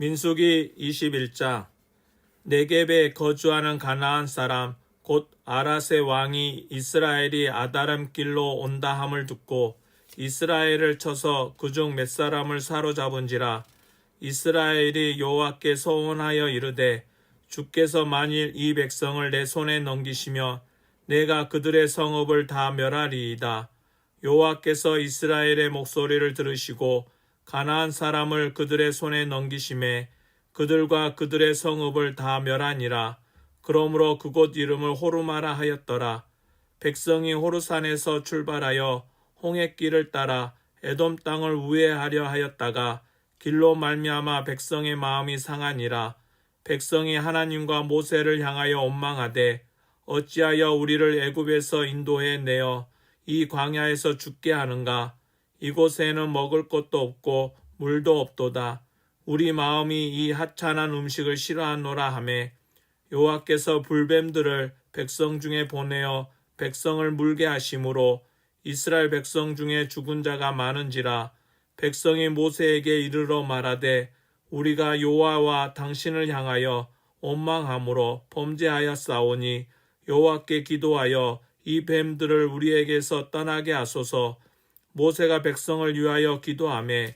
민수기 21장 네겝에 거주하는 가나안 사람 곧 아라세 왕이 이스라엘이 아다람 길로 온다 함을 듣고 이스라엘을 쳐서 그중 몇 사람을 사로잡은지라 이스라엘이 여호와께 서원하여 이르되 주께서 만일 이 백성을 내 손에 넘기시며 내가 그들의 성읍을 다 멸하리이다. 여호와께서 이스라엘의 목소리를 들으시고 가나안 사람을 그들의 손에 넘기심에 그들과 그들의 성읍을 다 멸하니라. 그러므로 그곳 이름을 호르마라 하였더라. 백성이 호르산에서 출발하여 홍해길을 따라 에돔 땅을 우회하려 하였다가 길로 말미암아 백성의 마음이 상하니라. 백성이 하나님과 모세를 향하여 원망하되 어찌하여 우리를 애굽에서 인도해 내어 이 광야에서 죽게 하는가? 이곳에는 먹을 것도 없고 물도 없도다. 우리 마음이 이 하찮은 음식을 싫어하노라 하매 여호와께서 불뱀들을 백성 중에 보내어 백성을 물게 하심으로 이스라엘 백성 중에 죽은 자가 많은지라 백성이 모세에게 이르러 말하되 우리가 여호와와 당신을 향하여 원망함으로 범죄하여 싸우니 여호와께 기도하여 이 뱀들을 우리에게서 떠나게 하소서 모세가 백성을 위하여 기도하매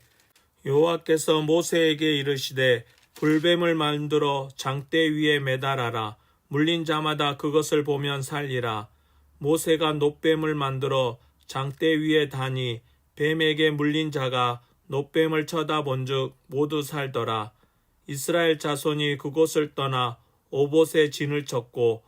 여호와께서 모세에게 이르시되 불뱀을 만들어 장대 위에 매달아라. 물린 자마다 그것을 보면 살리라. 모세가 노뱀을 만들어 장대 위에 다니 뱀에게 물린 자가 노뱀을 쳐다본즉 모두 살더라. 이스라엘 자손이 그곳을 떠나 오봇에 진을 쳤고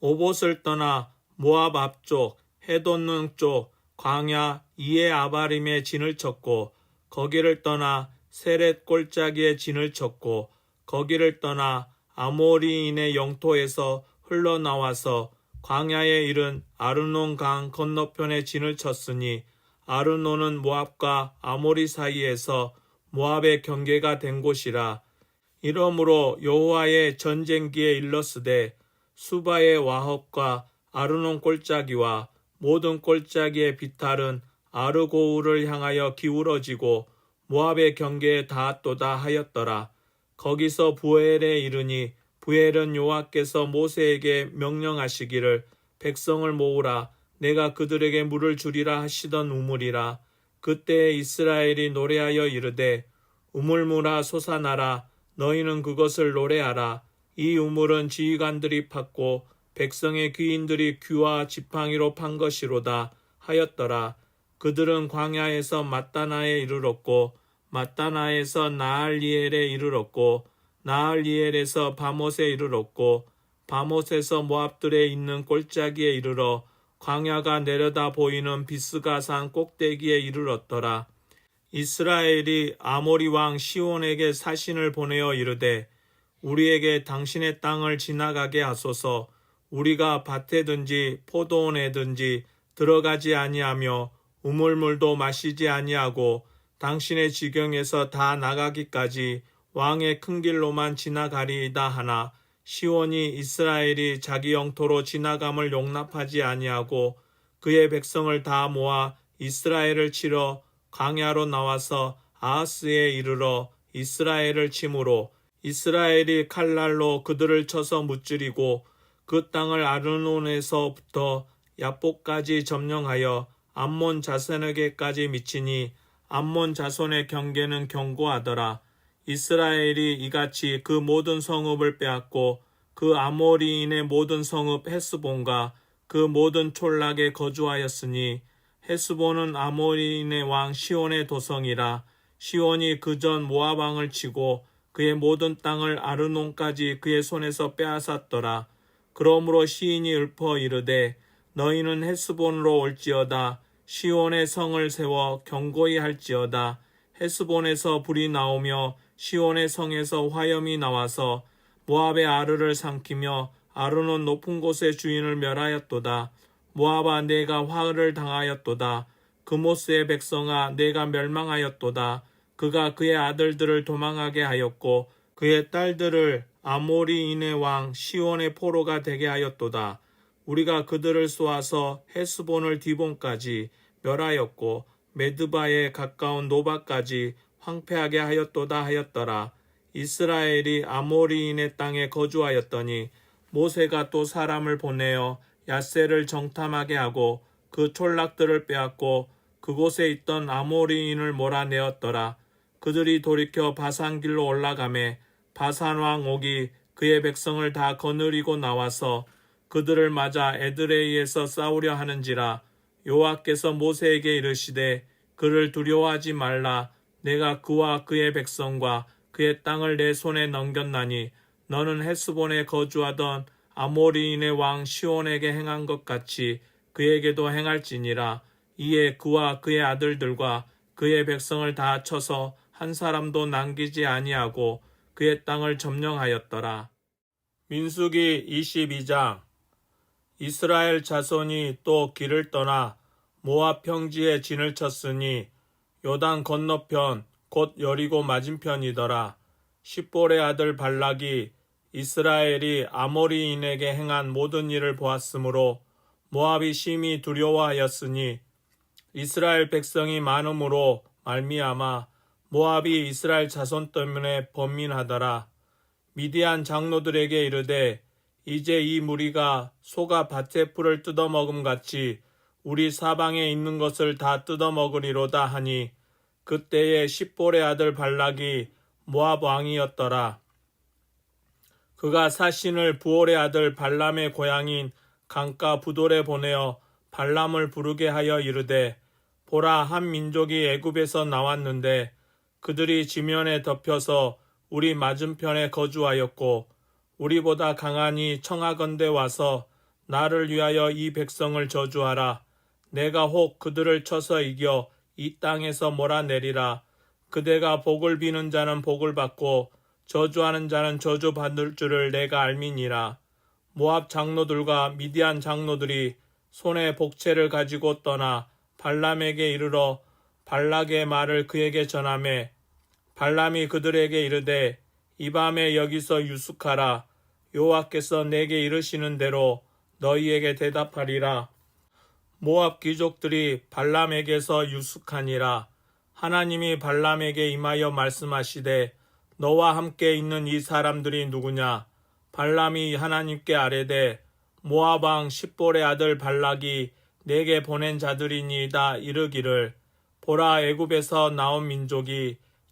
오봇을 떠나 모압 앞쪽 해돈능 쪽 광야 이에 아바림에 진을 쳤고 거기를 떠나 세렛 골짜기에 진을 쳤고 거기를 떠나 아모리인의 영토에서 흘러나와서 광야에 이른 아르논 강 건너편에 진을 쳤으니 아르논은 모압과 아모리 사이에서 모압의 경계가 된 곳이라 이러므로 여호와의 전쟁기에 일렀으되 수바의 와합과 아르논 골짜기와 모든 골짜기의 비탈은 아르고우를 향하여 기울어지고 모압의 경계에 닿았도다 하였더라. 거기서 부엘에 이르니 부엘은 여호와께서 모세에게 명령하시기를 백성을 모으라. 내가 그들에게 물을 주리라 하시던 우물이라. 그때 이스라엘이 노래하여 이르되 우물물아 솟아나라. 너희는 그것을 노래하라. 이 우물은 지휘관들이 팠고 백성의 귀인들이 귀와 지팡이로 판 것이로다 하였더라. 그들은 광야에서 마따나에 이르렀고 마따나에서 나알리엘에 이르렀고 나알리엘에서 바못에 이르렀고 바못에서 모압들에 있는 골짜기에 이르러 광야가 내려다 보이는 비스가산 꼭대기에 이르렀더라. 이스라엘이 아모리 왕 시온에게 사신을 보내어 이르되 우리에게 당신의 땅을 지나가게 하소서 우리가 밭에든지 포도원에든지 들어가지 아니하며 우물물도 마시지 아니하고 당신의 지경에서 다 나가기까지 왕의 큰 길로만 지나가리이다 하나 시온이 이스라엘이 자기 영토로 지나감을 용납하지 아니하고 그의 백성을 다 모아 이스라엘을 치러 광야로 나와서 아하스에 이르러 이스라엘을 치므로 이스라엘이 칼날로 그들을 쳐서 무찌르고 그 땅을 아르논에서부터 야복까지 점령하여 암몬 자손에게까지 미치니 암몬 자손의 경계는 견고하더라. 이스라엘이 이같이 그 모든 성읍을 빼앗고 그 아모리인의 모든 성읍 헤스본과 그 모든 촌락에 거주하였으니 헤스본은 아모리인의 왕 시온의 도성이라 시온이 그 전 모압 왕을 치고 그의 모든 땅을 아르논까지 그의 손에서 빼앗았더라. 그러므로 시인이 읊어 이르되 너희는 헤스본으로 올지어다. 시온의 성을 세워 경고히 할지어다. 헤스본에서 불이 나오며 시온의 성에서 화염이 나와서 모압의 아르를 삼키며 아르는 높은 곳의 주인을 멸하였도다. 모압아 내가 화를 당하였도다. 그모스의 백성아 내가 멸망하였도다. 그가 그의 아들들을 도망하게 하였고 그의 딸들을 아모리인의 왕 시온의 포로가 되게 하였도다. 우리가 그들을 쏘아서 헤스본을 디본까지 멸하였고 메드바에 가까운 노바까지 황폐하게 하였도다 하였더라. 이스라엘이 아모리인의 땅에 거주하였더니 모세가 또 사람을 보내어 야세를 정탐하게 하고 그 촌락들을 빼앗고 그곳에 있던 아모리인을 몰아내었더라. 그들이 돌이켜 바산길로 올라가매 바산 왕 옥이 그의 백성을 다 거느리고 나와서 그들을 맞아 에드레이에서 싸우려 하는지라 여호와께서 모세에게 이르시되 그를 두려워하지 말라. 내가 그와 그의 백성과 그의 땅을 내 손에 넘겼나니 너는 헤스본에 거주하던 아모리인의 왕 시온에게 행한 것 같이 그에게도 행할지니라. 이에 그와 그의 아들들과 그의 백성을 다 쳐서 한 사람도 남기지 아니하고 그의 땅을 점령하였더라. 민수기 22장 이스라엘 자손이 또 길을 떠나 모압 평지에 진을 쳤으니 요단 건너편 곧 여리고 맞은편이더라. 십볼의 아들 발락이 이스라엘이 아모리인에게 행한 모든 일을 보았으므로 모압이 심히 두려워하였으니 이스라엘 백성이 많음으로 말미암아 모압이 이스라엘 자손 때문에 번민하더라. 미디안 장로들에게 이르되 이제 이 무리가 소가 밭의 풀을 뜯어먹음 같이 우리 사방에 있는 것을 다 뜯어먹으리로다 하니 그때에 십볼의 아들 발락이 모압 왕이었더라. 그가 사신을 부올의 아들 발람의 고향인 강가 부돌에 보내어 발람을 부르게 하여 이르되 보라 한 민족이 애굽에서 나왔는데 그들이 지면에 덮여서 우리 맞은편에 거주하였고 우리보다 강하니 청하건대 와서 나를 위하여 이 백성을 저주하라. 내가 혹 그들을 쳐서 이겨 이 땅에서 몰아내리라. 그대가 복을 비는 자는 복을 받고 저주하는 자는 저주 받을 줄을 내가 알미니라. 모압 장로들과 미디안 장로들이 손에 복채를 가지고 떠나 발람에게 이르러 발락의 말을 그에게 전하매 발람이 그들에게 이르되 이 밤에 여기서 유숙하라. 여호와께서 내게 이르시는 대로 너희에게 대답하리라. 모압 귀족들이 발람에게서 유숙하니라. 하나님이 발람에게 임하여 말씀하시되 너와 함께 있는 이 사람들이 누구냐? 발람이 하나님께 아뢰되 모압 왕 십볼의 아들 발락이 내게 보낸 자들이니이다 이르기를 보라 애굽에서 나온 민족이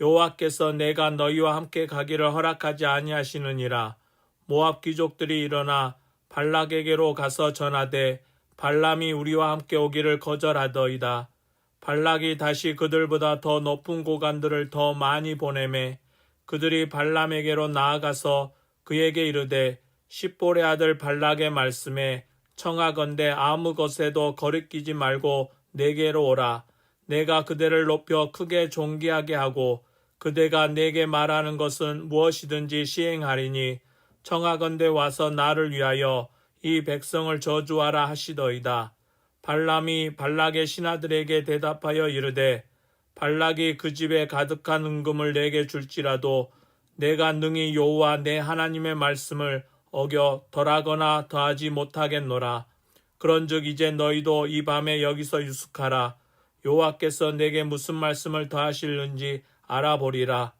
여호와께서 내가 너희와 함께 가기를 허락하지 아니하시느니라. 모압 귀족들이 일어나 발락에게로 가서 전하되 발람이 우리와 함께 오기를 거절하더이다. 발락이 다시 그들보다 더 높은 고관들을 더 많이 보내매 그들이 발람에게로 나아가서 그에게 이르되 십볼의 아들 발락의 말씀에 청하건대 아무 것에도 거리끼지 말고 내게로 오라. 내가 그대를 높여 크게 존귀하게 하고 그대가 내게 말하는 것은 무엇이든지 시행하리니 청하건대 와서 나를 위하여 이 백성을 저주하라 하시더이다. 발람이 발락의 신하들에게 대답하여 이르되 발락이 그 집에 가득한 은금을 내게 줄지라도 내가 능히 여호와 내 하나님의 말씀을 어겨 덜하거나 더하지 못하겠노라. 그런즉 이제 너희도 이 밤에 여기서 유숙하라. 여호와께서 내게 무슨 말씀을 더하실는지 알아보리라.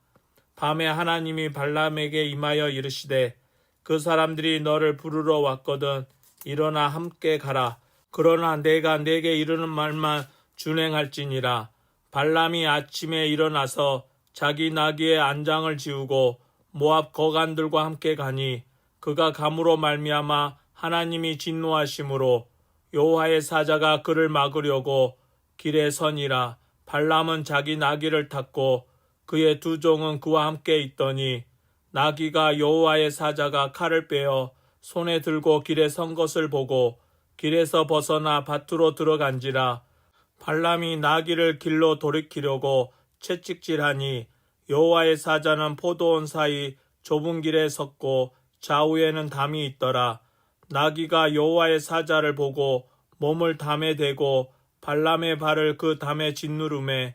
밤에 하나님이 발람에게 임하여 이르시되 그 사람들이 너를 부르러 왔거든 일어나 함께 가라. 그러나 내가 내게 이르는 말만 준행할지니라. 발람이 아침에 일어나서 자기 나귀의 안장을 지우고 모압 거간들과 함께 가니 그가 감으로 말미암아 하나님이 진노하심으로 여호와의 사자가 그를 막으려고 길에 서니라. 발람은 자기 나귀를 탔고 그의 두 종은 그와 함께 있더니 나귀가 여호와의 사자가 칼을 빼어 손에 들고 길에 선 것을 보고 길에서 벗어나 밭으로 들어간지라 발람이 나귀를 길로 돌이키려고 채찍질하니 여호와의 사자는 포도원 사이 좁은 길에 섰고 좌우에는 담이 있더라. 나귀가 여호와의 사자를 보고 몸을 담에 대고 발람의 발을 그 담에 짓누름에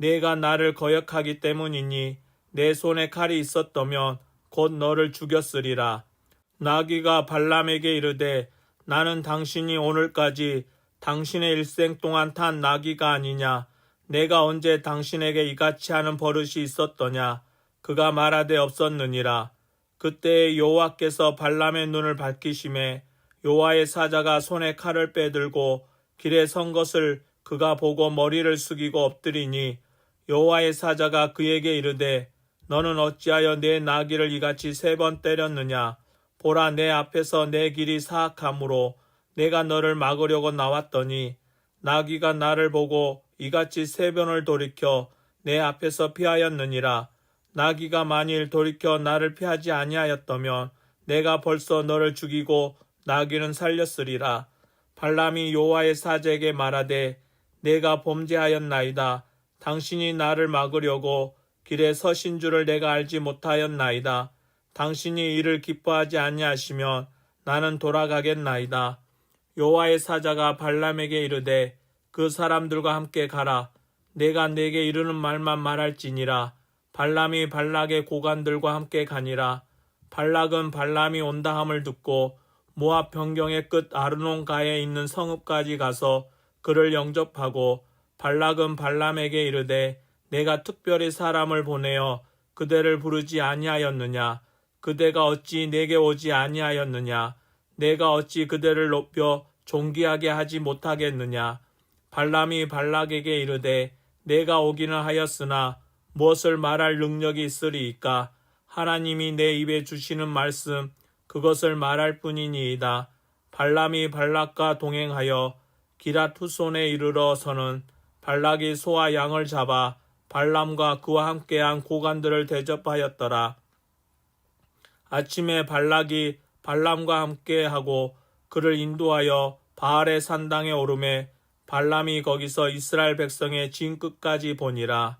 내가 나를 거역하기 때문이니 내 손에 칼이 있었더면 곧 너를 죽였으리라. 나귀가 발람에게 이르되 나는 당신이 오늘까지 당신의 일생 동안 탄 나귀가 아니냐? 내가 언제 당신에게 이같이 하는 버릇이 있었더냐? 그가 말하되 없었느니라. 그때 여호와께서 발람의 눈을 밝히심에 여호와의 사자가 손에 칼을 빼들고 길에 선 것을 그가 보고 머리를 숙이고 엎드리니 여호와의 사자가 그에게 이르되 너는 어찌하여 내 나귀를 이같이 세 번 때렸느냐? 보라 내 앞에서 내 길이 사악함으로 내가 너를 막으려고 나왔더니 나귀가 나를 보고 이같이 세 번을 돌이켜 내 앞에서 피하였느니라. 나귀가 만일 돌이켜 나를 피하지 아니하였다면 내가 벌써 너를 죽이고 나귀는 살렸으리라. 발람이 여호와의 사제에게 말하되 내가 범죄하였나이다 당신이 나를 막으려고 길에 서신 줄을 내가 알지 못하였나이다. 당신이 이를 기뻐하지 아니하시면 나는 돌아가겠나이다. 여호와의 사자가 발람에게 이르되 그 사람들과 함께 가라. 내가 내게 이르는 말만 말할지니라. 발람이 발락의 고관들과 함께 가니라. 발락은 발람이 온다함을 듣고 모압 변경의 끝 아르논가에 있는 성읍까지 가서 그를 영접하고 발락은 발람에게 이르되 내가 특별히 사람을 보내어 그대를 부르지 아니하였느냐? 그대가 어찌 내게 오지 아니하였느냐? 내가 어찌 그대를 높여 존귀하게 하지 못하겠느냐? 발람이 발락에게 이르되 내가 오기는 하였으나 무엇을 말할 능력이 있으리이까? 하나님이 내 입에 주시는 말씀 그것을 말할 뿐이니이다. 발람이 발락과 동행하여 기라투손에 이르러서는 발락이 소와 양을 잡아 발람과 그와 함께한 고관들을 대접하였더라. 아침에 발락이 발람과 함께하고 그를 인도하여 바알의 산당에 오르매 발람이 거기서 이스라엘 백성의 진 끝까지 보니라